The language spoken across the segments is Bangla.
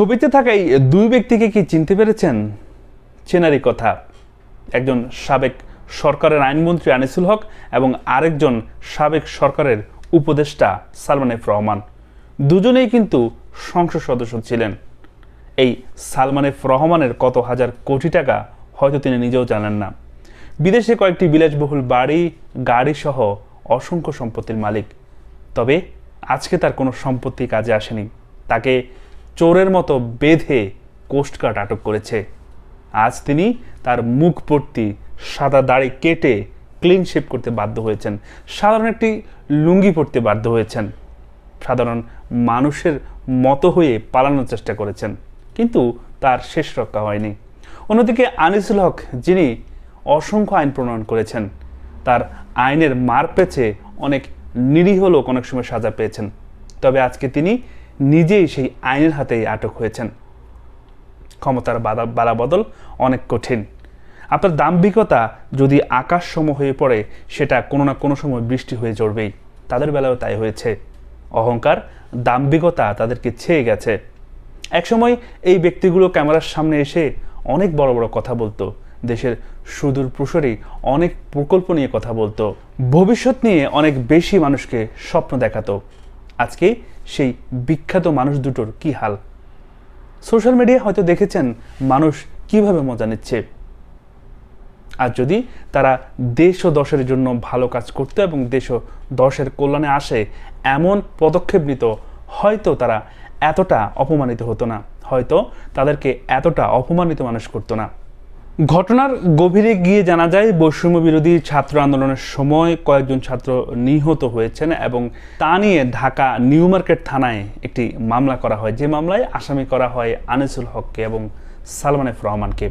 ছবিতে থাকা এই দুই ব্যক্তিকে কি চিনতে পেরেছেন? চেনারই কথা। একজন সাবেক সরকারের আইনমন্ত্রী আনিসুল হক এবং আরেকজন সাবেক সরকারের উপদেষ্টা সালমান এফ রহমান। দুজনেই কিন্তু সংসদ সদস্য ছিলেন। এই সালমান এফ রহমানের কত হাজার কোটি টাকা হয়তো তিনি নিজেও জানেন না। বিদেশে কয়েকটি বিলাসবহুল বাড়ি, গাড়ি সহ অসংখ্য সম্পত্তির মালিক। তবে আজকে তার কোনো সম্পত্তি কাজে আসেনি। তাকে চোরের মতো বেঁধে কোস্টগার্ড আটক করেছে। আজ তিনি তার মুখ ভর্তি সাদা দাড়ি কেটে ক্লিন শেপ করতে বাধ্য হয়েছেন। সাধারণ একটি লুঙ্গি পরতে বাধ্য হয়েছেন। সাধারণ মানুষের মতো হয়ে পালানোর চেষ্টা করেছেন, কিন্তু তার শেষ রক্ষা হয়নি। অন্যদিকে আনিসুল হক, যিনি অসংখ্য আইন প্রণয়ন করেছেন, তার আইনের মার পেছে অনেক নিরীহ লোক অনেক সময় সাজা পেয়েছেন। তবে আজকে তিনি নিজেই সেই আইনের হাতেই আটক হয়েছেন। ক্ষমতার বালাবদল অনেক কঠিন। আপনার দাম্ভিকতা যদি আকাশ সম হয়ে পড়ে, সেটা কোনো না কোনো সময় বৃষ্টি হয়ে জড়বেই তাদের বেলাও তাই হয়েছে। অহংকার, দাম্ভিকতা তাদেরকে ছেয়ে গেছে। একসময় এই ব্যক্তিগুলো ক্যামেরার সামনে এসে অনেক বড় বড় কথা বলতো। দেশের সুদূর প্রসারী অনেক প্রকল্প নিয়ে কথা বলতো। ভবিষ্যৎ নিয়ে অনেক বেশি মানুষকে স্বপ্ন দেখাতো। আজকে সেই বিখ্যাত মানুষ দুটোর কি হাল? সোশ্যাল মিডিয়ায় হয়তো দেখেছেন মানুষ কীভাবে মজা নিচ্ছে। আর যদি তারা দেশ ও দশের জন্য ভালো কাজ করতো এবং দেশ ও দশের কল্যাণে আসে, এমন পদক্ষেপ নিত, হয়তো তারা এতটা অপমানিত হতো না। হয়তো তাদেরকে এতটা অপমানিত মানুষ করতো না। ঘটনার গভীরে গিয়ে জানা যায়, বৈষম্য বিরোধী ছাত্র আন্দোলনের সময় কয়েকজন ছাত্র নিহত হয়েছেন এবং তা নিয়ে ঢাকা নিউ মার্কেট থানায় একটি মামলা করা হয়। যে মামলায় আসামি করা হয় আনিসুল হককে এবং সালমান এফ রহমানকে।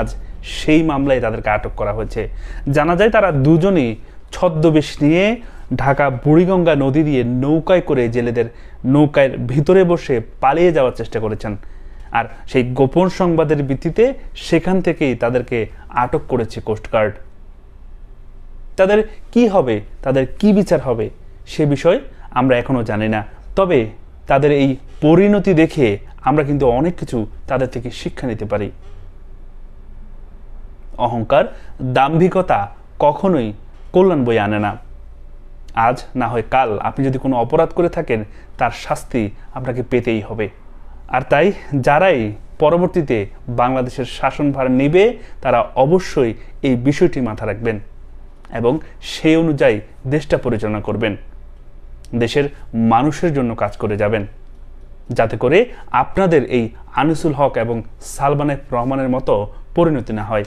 আজ সেই মামলায় তাদেরকে আটক করা হয়েছে। জানা যায় তারা দুজনই ছদ্মবেশ নিয়ে ঢাকা বুড়িগঙ্গা নদী দিয়ে নৌকায় করে জেলেদের নৌকায় ভিতরে বসে পালিয়ে যাওয়ার চেষ্টা করেছেন। আর সেই গোপন সংবাদের ভিত্তিতে সেখান থেকেই তাদেরকে আটক করেছে কোস্টগার্ড তাদের কি হবে? তাদের কি বিচার হবে? সে বিষয় আমরা এখনও জানি না। তবে তাদের এই পরিণতি দেখে আমরা কিন্তু অনেক কিছু তাদের থেকে শিক্ষা নিতে পারি। অহংকার, দাম্ভিকতা কখনোই কল্যাণ বই আনে না। আজ না হয় কাল আপনি যদি কোনো অপরাধ করে থাকেন, তার শাস্তি আপনাকে পেতেই হবে। আর তাই যারাই পরবর্তীতে বাংলাদেশের শাসনভার নেবে, তারা অবশ্যই এই বিষয়টি মাথা রাখবেন এবং সেই অনুযায়ী দেশটা পরিচালনা করবেন। দেশের মানুষের জন্য কাজ করে যাবেন। যাতে করে আপনাদের এই আনিসুল হক এবং সালমানের রহমানের মতো পরিণতি না হয়।